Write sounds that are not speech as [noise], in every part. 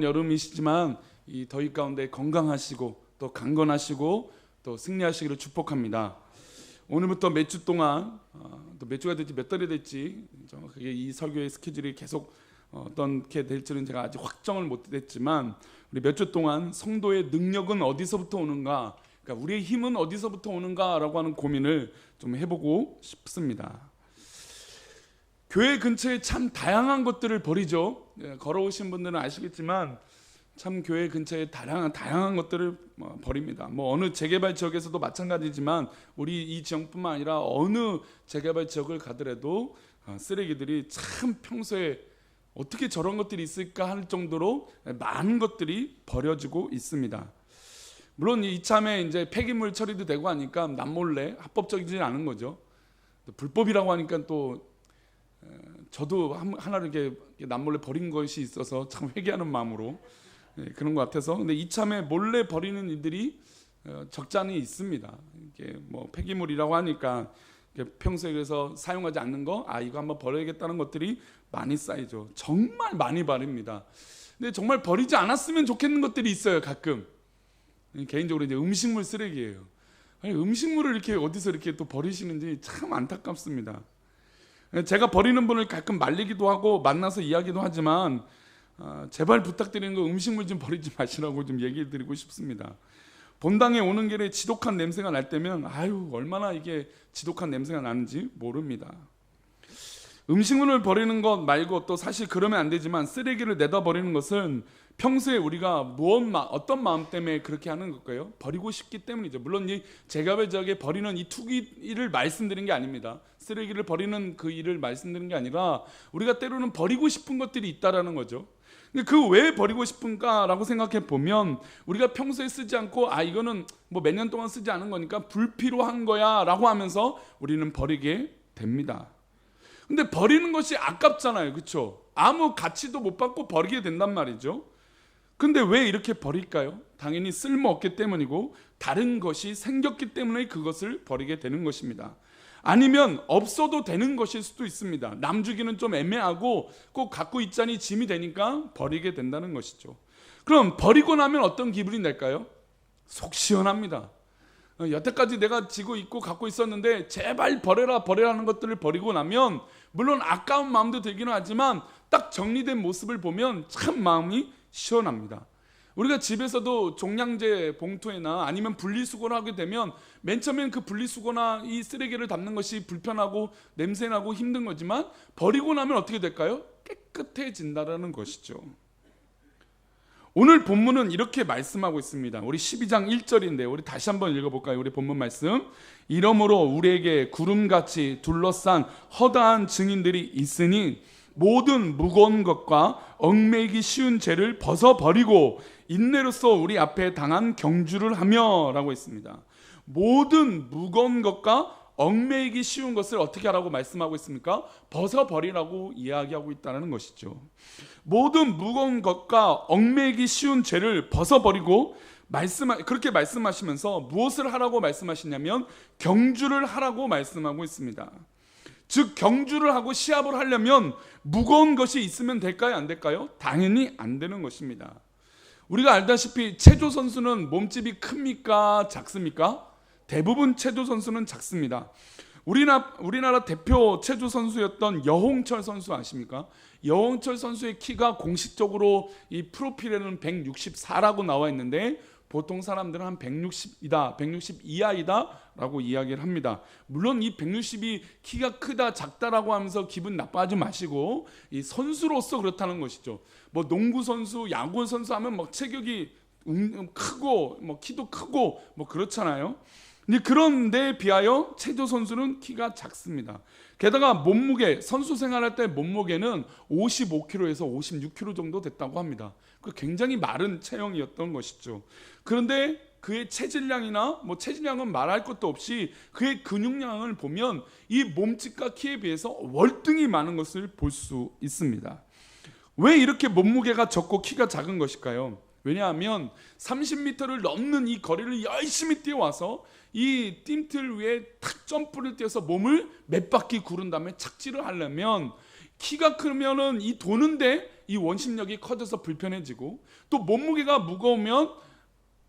여름이시지만 이 더위 가운데 건강하시고 또 강건하시고 또 승리하시기를 축복합니다. 오늘부터 몇 주 동안 어, 또몇 주가 될지 몇 달이 될지 정확하게 이 설교의 스케줄이 계속 어, 어떻게 될지는 제가 아직 확정을 못했지만 우리 몇 주 동안 성도의 능력은 어디서부터 오는가, 그러니까 우리의 힘은 어디서부터 오는가라고 하는 고민을 좀 해보고 싶습니다. 교회 근처에 참 다양한 것들을 버리죠. 예, 걸어오신 분들은 아시겠지만 참 교회 근처에 다양한 다양한 것들을 뭐 버립니다. 뭐 어느 재개발 지역에서도 마찬가지지만 우리 이 지역뿐만 아니라 어느 재개발 지역을 가더라도 어, 쓰레기들이 참 평소에 어떻게 저런 것들이 있을까 할 정도로 많은 것들이 버려지고 있습니다. 물론 이참에 이제 폐기물 처리도 되고 하니까 남몰래 합법적이지 않은 거죠. 또 불법이라고 하니까 또 에, 저도 한- 하나를 이렇게 남몰래 버린 것이 있어서 참 회개하는 마음으로 예, 그런 것 같아서 근데 이참에 몰래 버리는 일들이 어, 적지 않이 있습니다. 이게 뭐 폐기물이라고 하니까 평소에 그래서 사용하지 않는 거, 아 이거 한번 버려야겠다는 것들이 많이 쌓이죠. 정말 많이 버립니다. 근데 정말 버리지 않았으면 좋겠는 것들이 있어요. 가끔 개인적으로 이제 음식물 쓰레기예요. 아니, 음식물을 이렇게 어디서 이렇게 또 버리시는지 참 안타깝습니다. 제가 버리는 분을 가끔 말리기도 하고 만나서 이야기도 하지만 아, 제발 부탁드리는 거 음식물 좀 버리지 마시라고 좀 얘기 드리고 싶습니다. 본당에 오는 길에 지독한 냄새가 날 때면 아유 얼마나 이게 지독한 냄새가 나는지 모릅니다. 음식물을 버리는 것 말고 또 사실 그러면 안 되지만 쓰레기를 내다 버리는 것은 평소에 우리가 무엇 마, 어떤 마음 때문에 그렇게 하는 걸까요? 버리고 싶기 때문이죠. 물론 이 제가의 지역에 버리는 이 투기를 말씀드린 게 아닙니다. 쓰레기를 버리는 그 일을 말씀드린 게 아니라 우리가 때로는 버리고 싶은 것들이 있다라는 거죠. 근데 그 왜 버리고 싶은가라고 생각해 보면 우리가 평소에 쓰지 않고 아 이거는 뭐 몇 년 동안 쓰지 않은 거니까 불필요한 거야라고 하면서 우리는 버리게 됩니다. 근데 버리는 것이 아깝잖아요. 그렇죠? 아무 가치도 못 받고 버리게 된단 말이죠. 근데 왜 이렇게 버릴까요? 당연히 쓸모 없기 때문이고 다른 것이 생겼기 때문에 그것을 버리게 되는 것입니다. 아니면 없어도 되는 것일 수도 있습니다. 남 주기는 좀 애매하고 꼭 갖고 있자니 짐이 되니까 버리게 된다는 것이죠. 그럼 버리고 나면 어떤 기분이 날까요? 속 시원합니다. 어, 여태까지 내가 지고 있고 갖고 있었는데 제발 버려라 버려라는 것들을 버리고 나면 물론 아까운 마음도 들기는 하지만 딱 정리된 모습을 보면 참 마음이 시원합니다. 우리가 집에서도 종량제 봉투에나 아니면 분리수거를 하게 되면 맨 처음엔 그 분리수거나 이 쓰레기를 담는 것이 불편하고 냄새나고 힘든 거지만 버리고 나면 어떻게 될까요? 깨끗해진다라는 것이죠. 오늘 본문은 이렇게 말씀하고 있습니다. 우리 12장 1절인데 우리 다시 한번 읽어볼까요? 우리 본문 말씀. 이러므로 우리에게 구름같이 둘러싼 허다한 증인들이 있으니 모든 무거운 것과 얽매이기 쉬운 죄를 벗어 버리고 인내로서 우리 앞에 당한 경주를 하며라고 했습니다. 모든 무거운 것과 얽매이기 쉬운 것을 어떻게 하라고 말씀하고 있습니까? 벗어 버리라고 이야기하고 있다는 것이죠. 모든 무거운 것과 얽매이기 쉬운 죄를 벗어 버리고 말씀 그렇게 말씀하시면서 무엇을 하라고 말씀하시냐면 경주를 하라고 말씀하고 있습니다. 즉 경주를 하고 시합을 하려면 무거운 것이 있으면 될까요? 안 될까요? 당연히 안 되는 것입니다. 우리가 알다시피 체조 선수는 몸집이 큽니까? 작습니까? 대부분 체조 선수는 작습니다. 우리나라, 우리나라 대표 체조 선수였던 여홍철 선수 아십니까? 여홍철 선수의 키가 공식적으로 이 프로필에는 164라고 나와 있는데 보통 사람들은 한 160이다, 160 이하이다라고 이야기를 합니다. 물론 이 160이 키가 크다, 작다라고 하면서 기분 나빠하지 마시고 이 선수로서 그렇다는 것이죠. 뭐 농구 선수, 야구 선수 하면 막 체격이 음, 크고 뭐 키도 크고 뭐 그렇잖아요. 근데 그런 데 비하여 체조 선수는 키가 작습니다. 게다가 몸무게 선수 생활할 때 몸무게는 55kg에서 56kg 정도 됐다고 합니다. 그 굉장히 마른 체형이었던 것이죠. 그런데 그의 체질량이나 뭐 체질량은 말할 것도 없이 그의 근육량을 보면 이 몸집과 키에 비해서 월등히 많은 것을 볼 수 있습니다. 왜 이렇게 몸무게가 적고 키가 작은 것일까요? 왜냐하면 30m를 넘는 이 거리를 열심히 뛰어와서 이 띵틀 위에 탁 점프를 뛰어서 몸을 몇 바퀴 구른 다음에 착지를 하려면 키가 크면은 이 도는데 이 원심력이 커져서 불편해지고 또 몸무게가 무거우면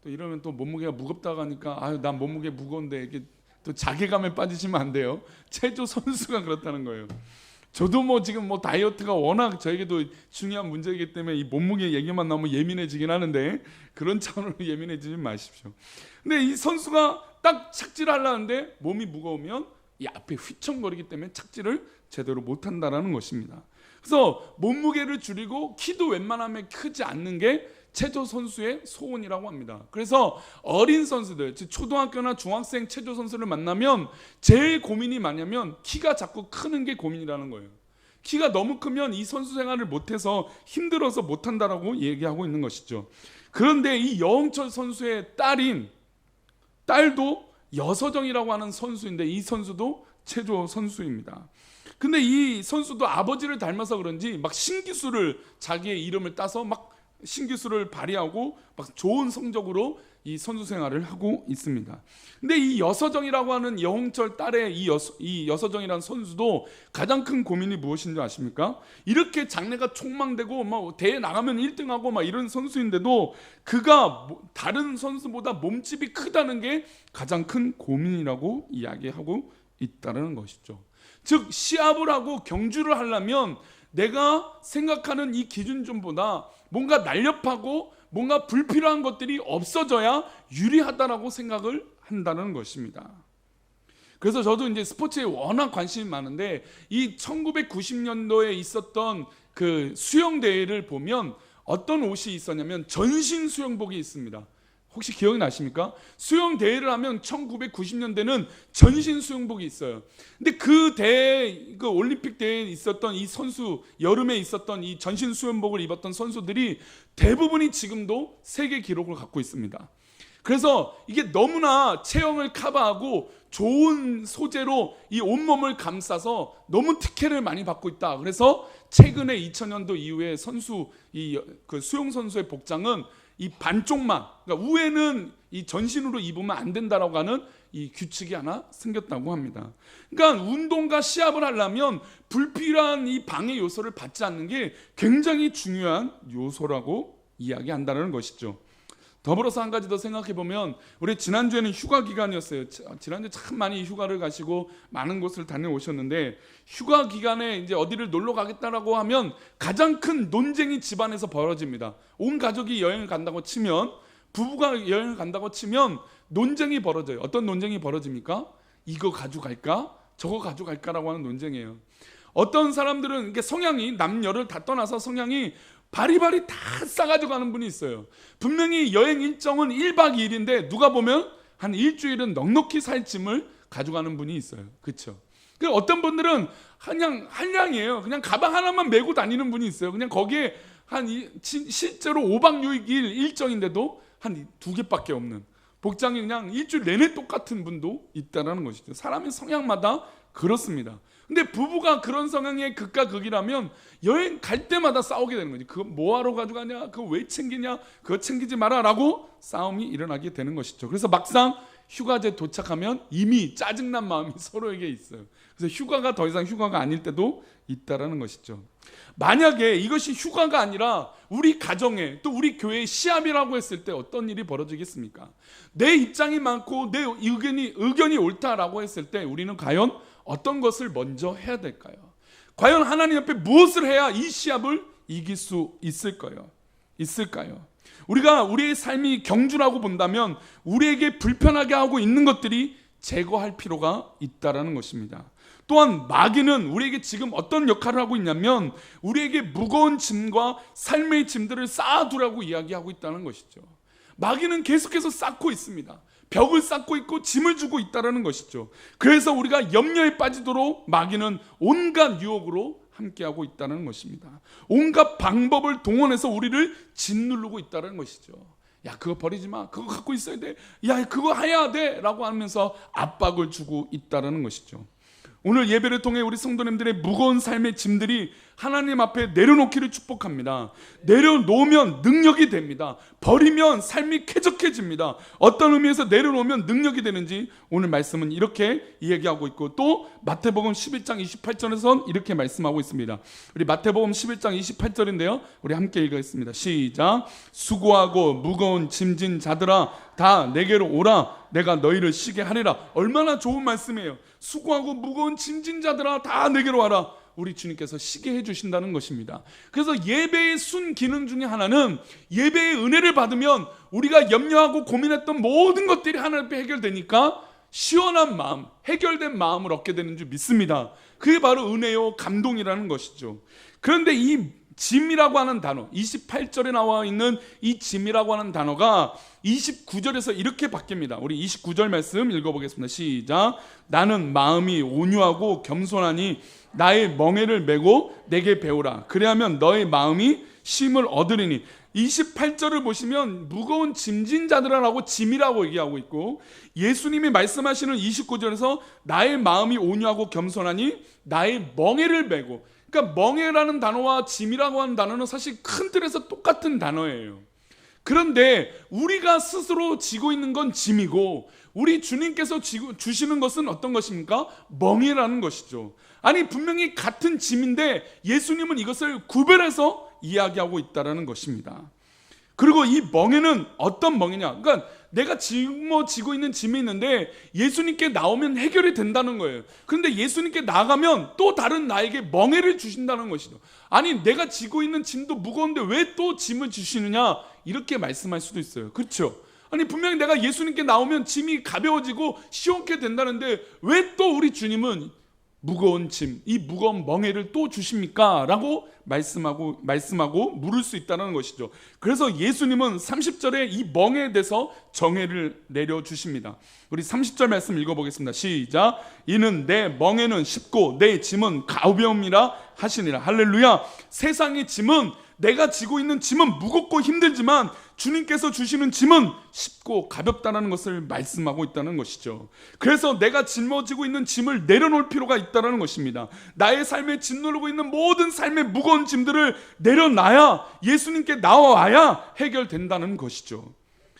또 이러면 또 몸무게가 무겁다고 하니까 아유 난 몸무게 무거운데 이게 또 자괴감에 빠지시면 안 돼요. 체조 선수가 그렇다는 거예요. 저도 뭐 지금 뭐 다이어트가 워낙 저에게도 중요한 문제이기 때문에 이 몸무게 얘기만 나오면 예민해지긴 하는데 그런 차원으로 [laughs] 예민해지지 마십시오. 근데 이 선수가 딱 착지를 하려는데 몸이 무거우면 이 앞에 휘청거리기 때문에 착지를 제대로 못 한다라는 것입니다. 그래서 몸무게를 줄이고 키도 웬만하면 크지 않는 게 체조 선수의 소원이라고 합니다. 그래서 어린 선수들, 즉 초등학교나 중학생 체조 선수를 만나면 제일 고민이 뭐냐면 키가 자꾸 크는 게 고민이라는 거예요. 키가 너무 크면 이 선수 생활을 못해서 힘들어서 못한다라고 얘기하고 있는 것이죠. 그런데 이 여홍철 선수의 딸인 딸도 여서정이라고 하는 선수인데 이 선수도 체조 선수입니다. 근데 이 선수도 아버지를 닮아서 그런지 막 신기술을 자기의 이름을 따서 막 신기술을 발휘하고 막 좋은 성적으로 이 선수 생활을 하고 있습니다. 근데 이 여서정이라고 하는 여홍철 딸의 이, 여서, 이 여서정이라는 선수도 가장 큰 고민이 무엇인지 아십니까? 이렇게 장래가 촉망되고 막 대회 나가면 1등하고 막 이런 선수인데도 그가 뭐- 다른 선수보다 몸집이 크다는 게 가장 큰 고민이라고 이야기하고 있다는 것이죠. 즉 시합을 하고 경주를 하려면 내가 생각하는 이 기준점보다 뭔가 날렵하고 뭔가 불필요한 것들이 없어져야 유리하다라고 생각을 한다는 것입니다. 그래서 저도 이제 스포츠에 워낙 관심이 많은데 이 1990년도에 있었던 그 수영 대회를 보면 어떤 옷이 있었냐면 전신 수영복이 있습니다. 혹시 기억이 나십니까? 수영 대회를 하면 1990년대는 전신 수영복이 있어요. 근데 그 대회, 그 올림픽 대회에 있었던 이 선수, 여름에 있었던 이 전신 수영복을 입었던 선수들이 대부분이 지금도 세계 기록을 갖고 있습니다. 그래서 이게 너무나 체형을 커버하고 좋은 소재로 이 온몸을 감싸서 너무 특혜를 많이 받고 있다. 그래서 최근에 2000년도 이후에 선수 이 그 수영 선수의 복장은 이 반쪽만 그러니까 우에는 이 전신으로 입으면 안 된다라고 하는 이 규칙이 하나 생겼다고 합니다. 그러니까 운동과 시합을 하려면 불필요한 이 방해 요소를 받지 않는 게 굉장히 중요한 요소라고 이야기한다는 것이죠. 더불어서 한 가지 더 생각해 보면 우리 지난주에는 휴가 기간이었어요. 지- 지난주 참 많이 휴가를 가시고 많은 곳을 다녀오셨는데 휴가 기간에 이제 어디를 놀러 가겠다라고 하면 가장 큰 논쟁이 집안에서 벌어집니다. 온 가족이 여행을 간다고 치면 부부가 여행을 간다고 치면 논쟁이 벌어져요. 어떤 논쟁이 벌어집니까? 이거 가져갈까? 저거 가져갈까라고 하는 논쟁이에요. 어떤 사람들은 이게 성향이 남녀를 다 떠나서 성향이 바리바리 다 싸가지고 가는 분이 있어요. 분명히 여행 일정은 1박 2일인데 누가 보면 한 일주일은 넉넉히 살 짐을 가져가는 분이 있어요. 그렇죠? 그 어떤 분들은 그냥 한량이에요. 그냥 가방 하나만 메고 다니는 분이 있어요. 그냥 거기에 한 이- 지- 실제로 5박 6일 일정인데도 한 두 개밖에 없는 복장이 그냥 일주일 내내 똑같은 분도 있다라는 것이죠. 사람의 성향마다 그렇습니다. 근데 부부가 그런 성향의 극과 극이라면 여행 갈 때마다 싸우게 되는 거지. 그거 뭐하러 가져가냐? 그거 왜 챙기냐? 그거 챙기지 마라라고 싸움이 일어나게 되는 것이죠. 그래서 막상 휴가지에 도착하면 이미 짜증난 마음이 [laughs] 서로에게 있어요. 그래서 휴가가 더 이상 휴가가 아닐 때도 있다라는 것이죠. 만약에 이것이 휴가가 아니라 우리 가정에 또 우리 교회의 시합이라고 했을 때 어떤 일이 벌어지겠습니까? 내 입장이 많고 내 의견이 의견이 옳다라고 했을 때 우리는 과연 어떤 것을 먼저 해야 될까요? 과연 하나님 앞에 무엇을 해야 이 시합을 이길 수 있을까요? 있을까요? 우리가 우리의 삶이 경주라고 본다면 우리에게 불편하게 하고 있는 것들이 제거할 필요가 있다라는 것입니다. 또한 마귀는 우리에게 지금 어떤 역할을 하고 있냐면 우리에게 무거운 짐과 삶의 짐들을 쌓아두라고 이야기하고 있다는 것이죠. 마귀는 계속해서 쌓고 있습니다. 벽을 쌓고 있고 짐을 주고 있다라는 것이죠. 그래서 우리가 염려에 빠지도록 마귀는 온갖 유혹으로 함께하고 있다는 것입니다. 온갖 방법을 동원해서 우리를 짓누르고 있다는 것이죠. 야 그거 버리지 마. 그거 갖고 있어야 돼. 야 그거 해야 돼.라고 하면서 압박을 주고 있다라는 것이죠. 오늘 예배를 통해 우리 성도님들의 무거운 삶의 짐들이 하나님 앞에 내려놓기를 축복합니다. 내려놓으면 능력이 됩니다. 버리면 삶이 쾌적해집니다. 어떤 의미에서 내려놓으면 능력이 되는지 오늘 말씀은 이렇게 이야기하고 있고 또 마태복음 11장 28절에선 이렇게 말씀하고 있습니다. 우리 마태복음 11장 28절인데요. 우리 함께 읽겠습니다. 시작. 수고하고 무거운 짐진 자들아 다 내게로 오라 내가 너희를 쉬게 하리라. 얼마나 좋은 말씀이에요. 수고하고 무거운 짐진 자들아 다 내게로 와라. 우리 주님께서 쉬게 해 주신다는 것입니다. 그래서 예배의 순 기능 중에 하나는 예배의 은혜를 받으면 우리가 염려하고 고민했던 모든 것들이 하나님 앞에 해결되니까 시원한 마음, 해결된 마음을 얻게 되는 줄 믿습니다. 그게 바로 은혜요, 감동이라는 것이죠. 그런데 이 짐이라고 하는 단어, 28절에 나와 있는 이 짐이라고 하는 단어가 29절에서 이렇게 바뀝니다. 우리 29절 말씀 읽어보겠습니다. 시작. 나는 마음이 온유하고 겸손하니 나의 멍에를 메고 내게 배우라. 그래야면 너의 마음이 쉼을 얻으리니. 28절을 보시면 무거운 짐진 자들아라고 짐이라고 얘기하고 있고 예수님이 말씀하시는 29절에서 나의 마음이 온유하고 겸손하니 나의 멍에를 메고 그러니까 멍에라는 단어와 짐이라고 하는 단어는 사실 큰 틀에서 똑같은 단어예요. 그런데 우리가 스스로 지고 있는 건 짐이고 우리 주님께서 주시는 것은 어떤 것입니까? 멍이라는 것이죠. 아니 분명히 같은 짐인데 예수님은 이것을 구별해서 이야기하고 있다라는 것입니다. 그리고 이 멍에는 어떤 멍이냐? 그러니까 내가 짊어지고 있는 짐이 있는데 예수님께 나오면 해결이 된다는 거예요. 그런데 예수님께 나가면 또 다른 나에게 멍에를 주신다는 것이죠. 아니 내가 지고 있는 짐도 무거운데 왜 또 짐을 주시느냐? 이렇게 말씀할 수도 있어요. 그렇죠? 아니 분명히 내가 예수님께 나오면 짐이 가벼워지고 시원케 된다는데 왜 또 우리 주님은 무거운 짐, 이 무거운 멍에를 또 주십니까? 라고 말씀하고, 말씀하고 물을 수 있다는 것이죠. 그래서 예수님은 30절에 이 멍에에 대해서 정해를 내려주십니다. 우리 30절 말씀 읽어보겠습니다. 시작. 이는 내 멍에는 쉽고 내 짐은 가벼움이라 하시니라. 할렐루야. 세상의 짐은 내가 지고 있는 짐은 무겁고 힘들지만 주님께서 주시는 짐은 쉽고 가볍다는 것을 말씀하고 있다는 것이죠. 그래서 내가 짊어지고 있는 짐을 내려놓을 필요가 있다는 것입니다. 나의 삶에 짓누르고 있는 모든 삶의 무거운 짐들을 내려놔야 예수님께 나와야 해결된다는 것이죠.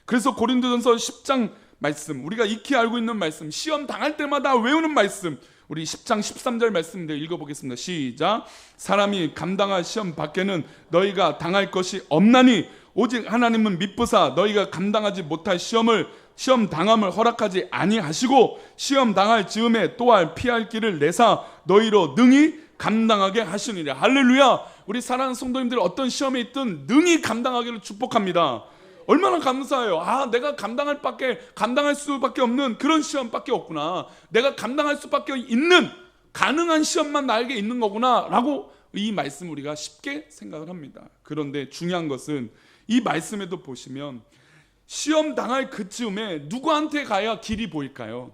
그래서 고린도전서 10장 말씀, 우리가 익히 알고 있는 말씀, 시험 당할 때마다 외우는 말씀, 우리 10장 13절 말씀인데 읽어보겠습니다. 시작. 사람이 감당할 시험 밖에는 너희가 당할 것이 없나니 오직 하나님은 미쁘사 너희가 감당하지 못할 시험을 시험 당함을 허락하지 아니하시고 시험 당할 즈음에 또한 피할 길을 내사 너희로 능히 감당하게 하시니라. 할렐루야. 우리 사랑하는 성도님들 어떤 시험에 있든 능히 감당하기를 축복합니다. 얼마나 감사해요. 아, 내가 감당할 밖에 감당할 수밖에 없는 그런 시험밖에 없구나. 내가 감당할 수밖에 있는 가능한 시험만 나에게 있는 거구나라고 이 말씀 우리가 쉽게 생각을 합니다. 그런데 중요한 것은 이 말씀에도 보시면 시험 당할 그쯤에 누구한테 가야 길이 보일까요?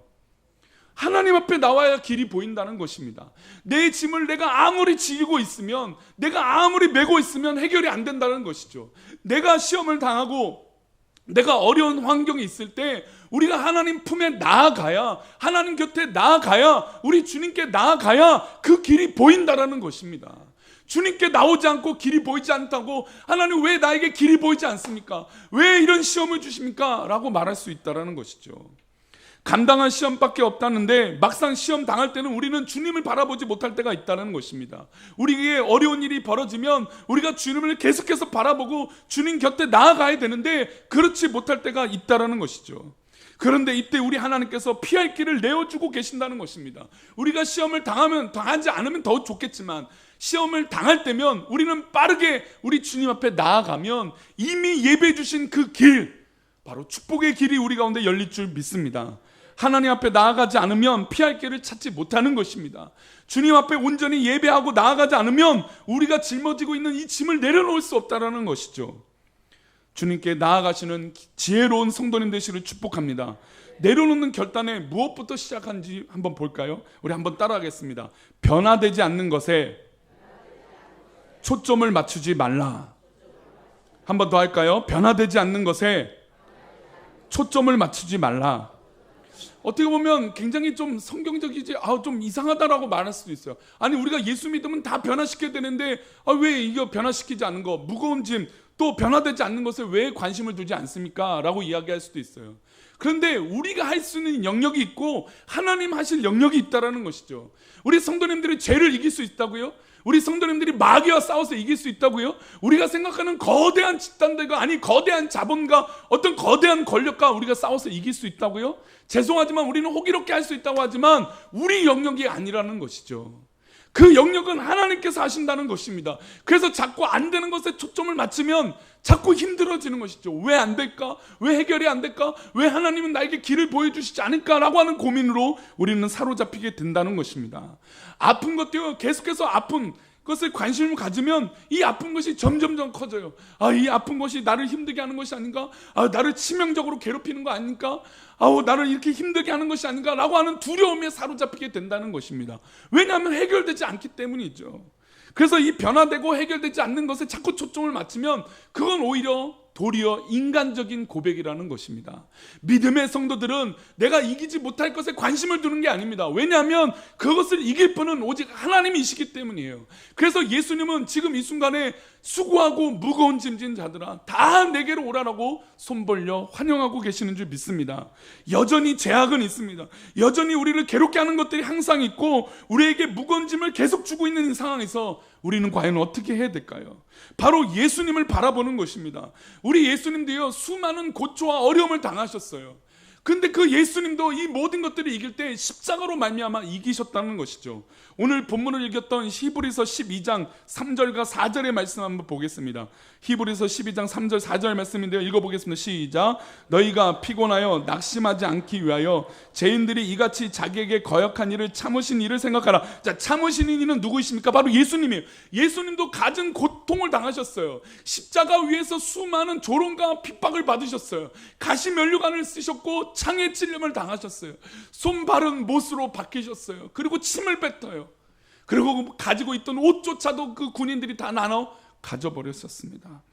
하나님 앞에 나와야 길이 보인다는 것입니다. 내 짐을 내가 아무리 지고 있으면, 내가 아무리 메고 있으면 해결이 안 된다는 것이죠. 내가 시험을 당하고, 내가 어려운 환경이 있을 때, 우리가 하나님 품에 나아가야, 하나님 곁에 나아가야, 우리 주님께 나아가야 그 길이 보인다라는 것입니다. 주님께 나오지 않고 길이 보이지 않다고 하나님 왜 나에게 길이 보이지 않습니까? 왜 이런 시험을 주십니까? 라고 말할 수 있다라는 것이죠. 감당할 시험밖에 없다는데 막상 시험 당할 때는 우리는 주님을 바라보지 못할 때가 있다는 것입니다. 우리에게 어려운 일이 벌어지면 우리가 주님을 계속해서 바라보고 주님 곁에 나아가야 되는데 그렇지 못할 때가 있다라는 것이죠. 그런데 이때 우리 하나님께서 피할 길을 내어주고 계신다는 것입니다. 우리가 시험을 당하면 당하지 않으면 더 좋겠지만 시험을 당할 때면 우리는 빠르게 우리 주님 앞에 나아가면 이미 예배해 주신 그 길, 바로 축복의 길이 우리 가운데 열릴 줄 믿습니다. 하나님 앞에 나아가지 않으면 피할 길을 찾지 못하는 것입니다. 주님 앞에 온전히 예배하고 나아가지 않으면 우리가 짊어지고 있는 이 짐을 내려놓을 수 없다라는 것이죠. 주님께 나아가시는 지혜로운 성도님 되시를 축복합니다. 내려놓는 결단에 무엇부터 시작한지 한번 볼까요? 우리 한번 따라하겠습니다. 변화되지 않는 것에 초점을 맞추지 말라. 한 번 더 할까요? 변화되지 않는 것에 초점을 맞추지 말라. 어떻게 보면 굉장히 좀 성경적이지 아 좀 이상하다라고 말할 수도 있어요. 아니 우리가 예수 믿으면 다 변화시켜야 되는데 아 왜 이거 변화시키지 않는 거 무거운 짐 또 변화되지 않는 것에 왜 관심을 두지 않습니까? 라고 이야기할 수도 있어요. 그런데 우리가 할 수 있는 영역이 있고 하나님 하실 영역이 있다라는 것이죠. 우리 성도님들이 죄를 이길 수 있다고요? 우리 성도님들이 마귀와 싸워서 이길 수 있다고요? 우리가 생각하는 거대한 집단들과 아니 거대한 자본과 어떤 거대한 권력과 우리가 싸워서 이길 수 있다고요? 죄송하지만 우리는 호기롭게 할 수 있다고 하지만 우리 영역이 아니라는 것이죠. 그 영역은 하나님께서 하신다는 것입니다. 그래서 자꾸 안 되는 것에 초점을 맞추면 자꾸 힘들어지는 것이죠. 왜 안 될까? 왜 해결이 안 될까? 왜 하나님은 나에게 길을 보여주시지 않을까라고 하는 고민으로 우리는 사로잡히게 된다는 것입니다. 아픈 것도요, 계속해서 아픈 것을 관심을 가지면 이 아픈 것이 점점점 커져요. 아, 이 아픈 것이 나를 힘들게 하는 것이 아닌가? 아, 나를 치명적으로 괴롭히는 거 아닙니까? 아우, 나를 이렇게 힘들게 하는 것이 아닌가? 라고 하는 두려움에 사로잡히게 된다는 것입니다. 왜냐하면 해결되지 않기 때문이죠. 그래서 이 변화되고 해결되지 않는 것에 자꾸 초점을 맞추면 그건 오히려 도리어 인간적인 고백이라는 것입니다. 믿음의 성도들은 내가 이기지 못할 것에 관심을 두는 게 아닙니다. 왜냐하면 그것을 이길 분은 오직 하나님이시기 때문이에요. 그래서 예수님은 지금 이 순간에 수고하고 무거운 짐진 자들아 다 내게로 오라라고 손 벌려 환영하고 계시는 줄 믿습니다. 여전히 제약은 있습니다. 여전히 우리를 괴롭게 하는 것들이 항상 있고 우리에게 무거운 짐을 계속 주고 있는 이 상황에서 우리는 과연 어떻게 해야 될까요? 바로 예수님을 바라보는 것입니다. 우리 예수님도요 수많은 고초와 어려움을 당하셨어요. 근데 그 예수님도 이 모든 것들을 이길 때 십자가로 말미암아 이기셨다는 것이죠. 오늘 본문을 읽었던 히브리서 12장 3절과 4절의 말씀 한번 보겠습니다. 히브리서 12장 3절 4절 말씀인데요. 읽어보겠습니다. 시작. 너희가 피곤하여 낙심하지 않기 위하여 죄인들이 이같이 자기에게 거역한 일을 참으신 일을 생각하라. 자, 참으신 이는 누구이십니까? 바로 예수님이에요. 예수님도 갖은 고통을 당하셨어요. 십자가 위에서 수많은 조롱과 핍박을 받으셨어요. 가시 면류관을 쓰셨고 창에 찔림을 당하셨어요. 손발은 못으로 박히셨어요. 그리고 침을 뱉어요. 그리고 가지고 있던 옷조차도 그 군인들이 다 나눠 가져버렸었습니다.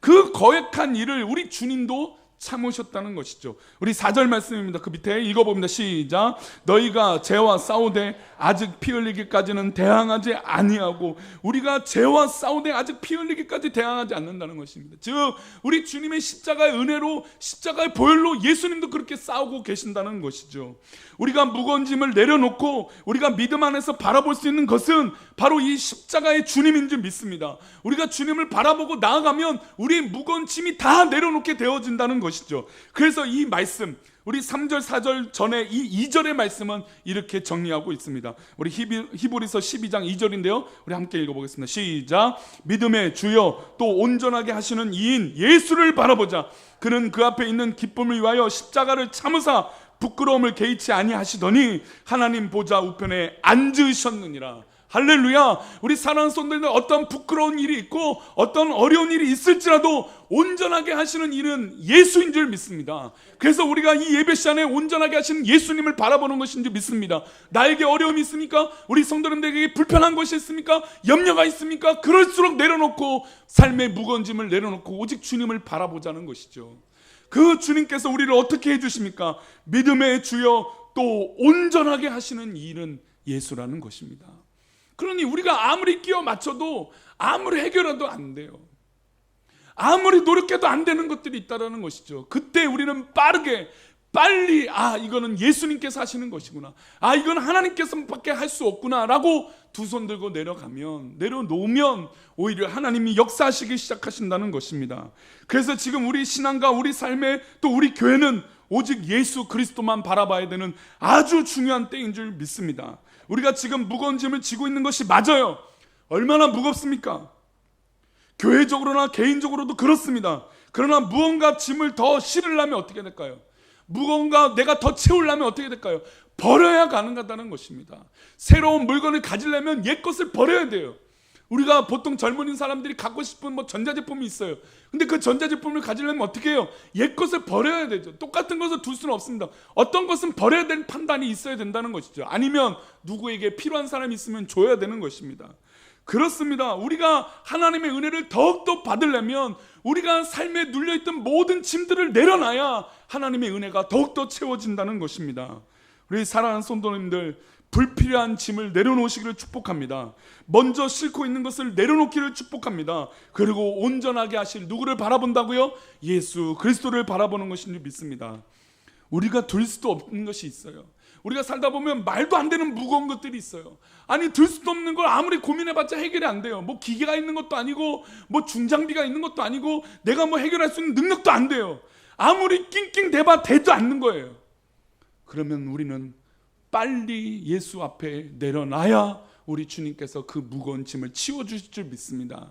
그 거역한 일을 우리 주님도 참으셨다는 것이죠. 우리 4절 말씀입니다. 그 밑에 읽어봅니다. 시작. 너희가 죄와 싸우되 아직 피 흘리기까지는 대항하지 아니하고 우리가 죄와 싸우되 아직 피 흘리기까지 대항하지 않는다는 것입니다. 즉 우리 주님의 십자가의 은혜로 십자가의 보혈로 예수님도 그렇게 싸우고 계신다는 것이죠. 우리가 무거운 짐을 내려놓고 우리가 믿음 안에서 바라볼 수 있는 것은 바로 이 십자가의 주님인 줄 믿습니다. 우리가 주님을 바라보고 나아가면 우리의 무거운 짐이 다 내려놓게 되어진다는 것 이죠. 그래서 이 말씀 우리 3절 4절 전에 이 2절의 말씀은 이렇게 정리하고 있습니다. 우리 히브리서 12장 2절인데요. 우리 함께 읽어보겠습니다. 시작. 믿음의 주여 또 온전하게 하시는 이인 예수를 바라보자. 그는 그 앞에 있는 기쁨을 위하여 십자가를 참으사 부끄러움을 개의치 아니하시더니 하나님 보좌 우편에 앉으셨느니라. 할렐루야. 우리 사랑하는 손들들 어떤 부끄러운 일이 있고 어떤 어려운 일이 있을지라도 온전하게 하시는 일은 예수인 줄 믿습니다. 그래서 우리가 이 예배 시간에 온전하게 하시는 예수님을 바라보는 것인 줄 믿습니다. 나에게 어려움이 있습니까? 우리 성도님들에게 불편한 것이 있습니까? 염려가 있습니까? 그럴수록 내려놓고 삶의 무거운 짐을 내려놓고 오직 주님을 바라보자는 것이죠. 그 주님께서 우리를 어떻게 해 주십니까? 믿음의 주여 또 온전하게 하시는 일은 예수라는 것입니다. 그러니 우리가 아무리 끼워 맞춰도 아무리 해결해도 안 돼요. 아무리 노력해도 안 되는 것들이 있다라는 것이죠. 그때 우리는 빠르게 빨리 아 이거는 예수님께서 하시는 것이구나. 아 이건 하나님께서밖에 할 수 없구나라고 두 손 들고 내려가면 내려놓으면 오히려 하나님이 역사하시기 시작하신다는 것입니다. 그래서 지금 우리 신앙과 우리 삶에 또 우리 교회는 오직 예수 그리스도만 바라봐야 되는 아주 중요한 때인 줄 믿습니다. 우리가 지금 무거운 짐을 지고 있는 것이 맞아요. 얼마나 무겁습니까? 교회적으로나 개인적으로도 그렇습니다. 그러나 무언가 짐을 더 실으려면 어떻게 될까요? 무언가 내가 더 채우려면 어떻게 될까요? 버려야 가능하다는 것입니다. 새로운 물건을 가지려면 옛 것을 버려야 돼요. 우리가 보통 젊은 사람들이 갖고 싶은 뭐 전자제품이 있어요. 근데 그 전자제품을 가지려면 어떻게 해요? 옛 것을 버려야 되죠. 똑같은 것을 둘 수는 없습니다. 어떤 것은 버려야 되는 판단이 있어야 된다는 것이죠. 아니면 누구에게 필요한 사람이 있으면 줘야 되는 것입니다. 그렇습니다. 우리가 하나님의 은혜를 더욱더 받으려면 우리가 삶에 눌려있던 모든 짐들을 내려놔야 하나님의 은혜가 더욱더 채워진다는 것입니다. 우리 사랑하는 성도님들 불필요한 짐을 내려놓으시기를 축복합니다. 먼저 싣고 있는 것을 내려놓기를 축복합니다. 그리고 온전하게 하실 누구를 바라본다고요? 예수 그리스도를 바라보는 것인 줄 믿습니다. 우리가 들 수도 없는 것이 있어요. 우리가 살다 보면 말도 안 되는 무거운 것들이 있어요. 아니 들 수도 없는 걸 아무리 고민해봤자 해결이 안 돼요. 뭐 기계가 있는 것도 아니고 뭐 중장비가 있는 것도 아니고 내가 뭐 해결할 수 있는 능력도 안 돼요. 아무리 낑낑 대봐 대도 않는 거예요. 그러면 우리는 빨리 예수 앞에 내려놔야 우리 주님께서 그 무거운 짐을 치워주실 줄 믿습니다.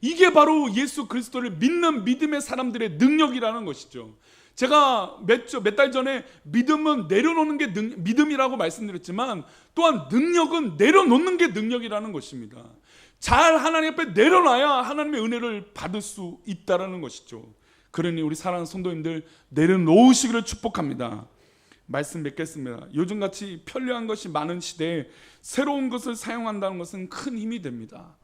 이게 바로 예수 그리스도를 믿는 믿음의 사람들의 능력이라는 것이죠. 제가 몇 달 전에 믿음은 내려놓는 게 능, 믿음이라고 말씀드렸지만 또한 능력은 내려놓는 게 능력이라는 것입니다. 잘 하나님 앞에 내려놔야 하나님의 은혜를 받을 수 있다라는 것이죠. 그러니 우리 사랑하는 성도님들 내려놓으시기를 축복합니다. 말씀 맺겠습니다. 요즘같이 편리한 것이 많은 시대에 새로운 것을 사용한다는 것은 큰 힘이 됩니다.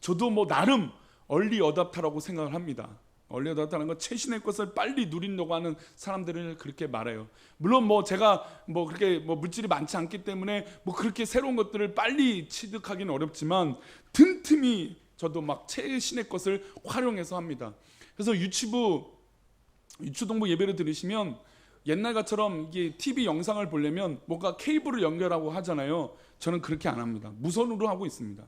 저도 뭐 나름 얼리 어답터라고 생각을 합니다. 얼리 어답터라는 건 최신의 것을 빨리 누리려고 하는 사람들을 그렇게 말해요. 물론 뭐 제가 뭐 그렇게 뭐 물질이 많지 않기 때문에 뭐 그렇게 새로운 것들을 빨리 취득하기는 어렵지만 틈틈이 저도 막 최신의 것을 활용해서 합니다. 그래서 유튜브 유추동부 예배를 들으시면 옛날 것처럼 이게 TV 영상을 보려면 뭔가 케이블을 연결하고 하잖아요. 저는 그렇게 안 합니다. 무선으로 하고 있습니다.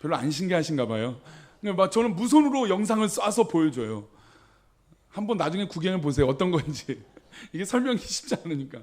별로 안 신기하신가 봐요. 근데 막 저는 무선으로 영상을 쏴서 보여줘요. 한번 나중에 구경해 보세요. 어떤 건지. [laughs] 이게 설명이 쉽지 않으니까.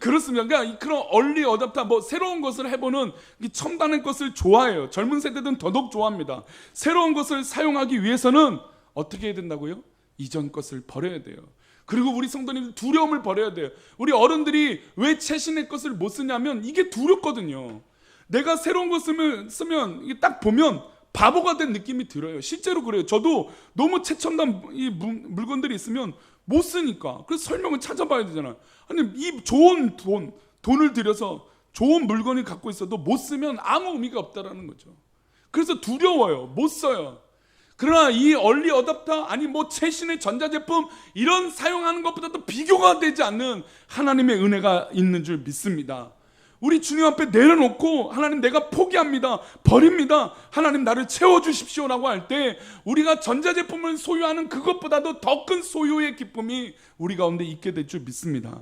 그렇습니다. 그러니까 그런 얼리 어답터 뭐 새로운 것을 해보는 이 첨단의 것을 좋아해요. 젊은 세대들은 더더욱 좋아합니다. 새로운 것을 사용하기 위해서는 어떻게 해야 된다고요? 이전 것을 버려야 돼요. 그리고 우리 성도님들 두려움을 버려야 돼요. 우리 어른들이 왜 최신의 것을 못 쓰냐면 이게 두렵거든요. 내가 새로운 거 쓰면, 쓰면 딱 보면 바보가 된 느낌이 들어요. 실제로 그래요. 저도 너무 최첨단 이 물건들이 있으면 못 쓰니까. 그래서 설명을 찾아봐야 되잖아요. 아니, 이 좋은 돈, 돈을 들여서 좋은 물건을 갖고 있어도 못 쓰면 아무 의미가 없다라는 거죠. 그래서 두려워요. 못 써요. 그러나 이 얼리 어답터 아니 뭐 최신의 전자제품 이런 사용하는 것보다도 비교가 되지 않는 하나님의 은혜가 있는 줄 믿습니다. 우리 주님 앞에 내려놓고 하나님 내가 포기합니다. 버립니다. 하나님 나를 채워 주십시오라고 할 때 우리가 전자제품을 소유하는 그것보다도 더 큰 소유의 기쁨이 우리 가운데 있게 될 줄 믿습니다.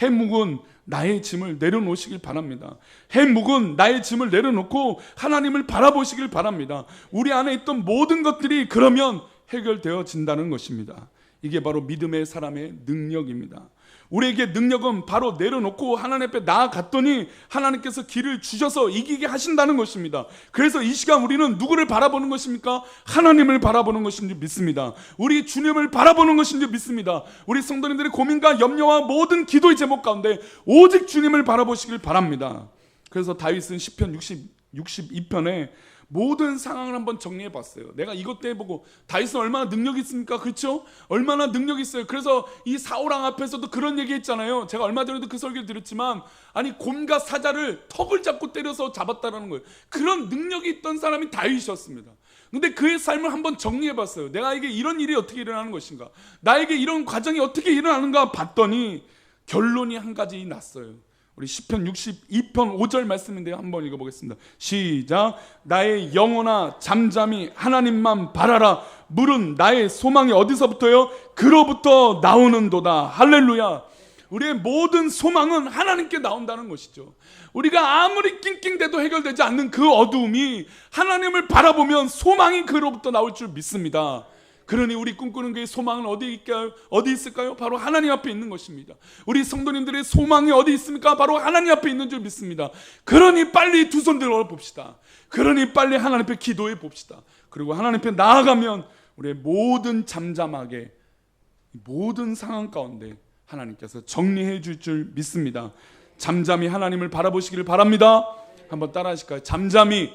해묵은 나의 짐을 내려놓으시길 바랍니다. 해묵은 나의 짐을 내려놓고 하나님을 바라보시길 바랍니다. 우리 안에 있던 모든 것들이 그러면 해결되어진다는 것입니다. 이게 바로 믿음의 사람의 능력입니다. 우리에게 능력은 바로 내려놓고 하나님 앞에 나아갔더니 하나님께서 길을 주셔서 이기게 하신다는 것입니다. 그래서 이 시간 우리는 누구를 바라보는 것입니까? 하나님을 바라보는 것인 줄 믿습니다. 우리 주님을 바라보는 것인 줄 믿습니다. 우리 성도님들의 고민과 염려와 모든 기도의 제목 가운데 오직 주님을 바라보시길 바랍니다. 그래서 다윗은 시편 60 62편에 모든 상황을 한번 정리해 봤어요. 내가 이것도 해보고 다윗은 얼마나 능력이 있습니까? 그렇죠? 얼마나 능력이 있어요. 그래서 이 사오랑 앞에서도 그런 얘기 했잖아요. 제가 얼마 전에도 그 설교를 드렸지만 아니 곰과 사자를 턱을 잡고 때려서 잡았다라는 거예요. 그런 능력이 있던 사람이 다윗이었습니다. 근데 그의 삶을 한번 정리해 봤어요. 내가에게 이런 일이 어떻게 일어나는 것인가? 나에게 이런 과정이 어떻게 일어나는가 봤더니 결론이 한 가지 났어요. 우리 시편 62편 5절 말씀인데요. 한번 읽어보겠습니다. 시작. 나의 영혼아 잠잠히 하나님만 바라라. 물은 나의 소망이 어디서부터요? 그로부터 나오는도다. 할렐루야. 우리의 모든 소망은 하나님께 나온다는 것이죠. 우리가 아무리 낑낑대도 해결되지 않는 그 어두움이 하나님을 바라보면 소망이 그로부터 나올 줄 믿습니다. 그러니 우리 꿈꾸는 그 소망은 어디 있을까요? 어디 있을까요? 바로 하나님 앞에 있는 것입니다. 우리 성도님들의 소망이 어디 있습니까? 바로 하나님 앞에 있는 줄 믿습니다. 그러니 빨리 두 손 들어 봅시다. 그러니 빨리 하나님 앞에 기도해 봅시다. 그리고 하나님 앞에 나아가면 우리의 모든 잠잠하게 모든 상황 가운데 하나님께서 정리해 줄 줄 믿습니다. 잠잠히 하나님을 바라보시기를 바랍니다. 한번 따라 하실까요? 잠잠히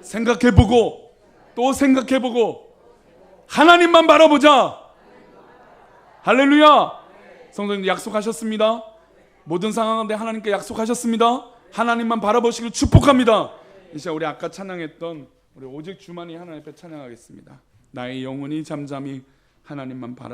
생각해 보고 또 생각해 보고 하나님만 바라보자. 할렐루야. 성도님 약속하셨습니다. 모든 상황 가운데 하나님께 약속하셨습니다. 하나님만 바라보시길 축복합니다. 이 시간 우리 아까 찬양했던 우리 오직 주만이 하나님 앞에 찬양하겠습니다. 나의 영혼이 잠잠히 하나님만 바라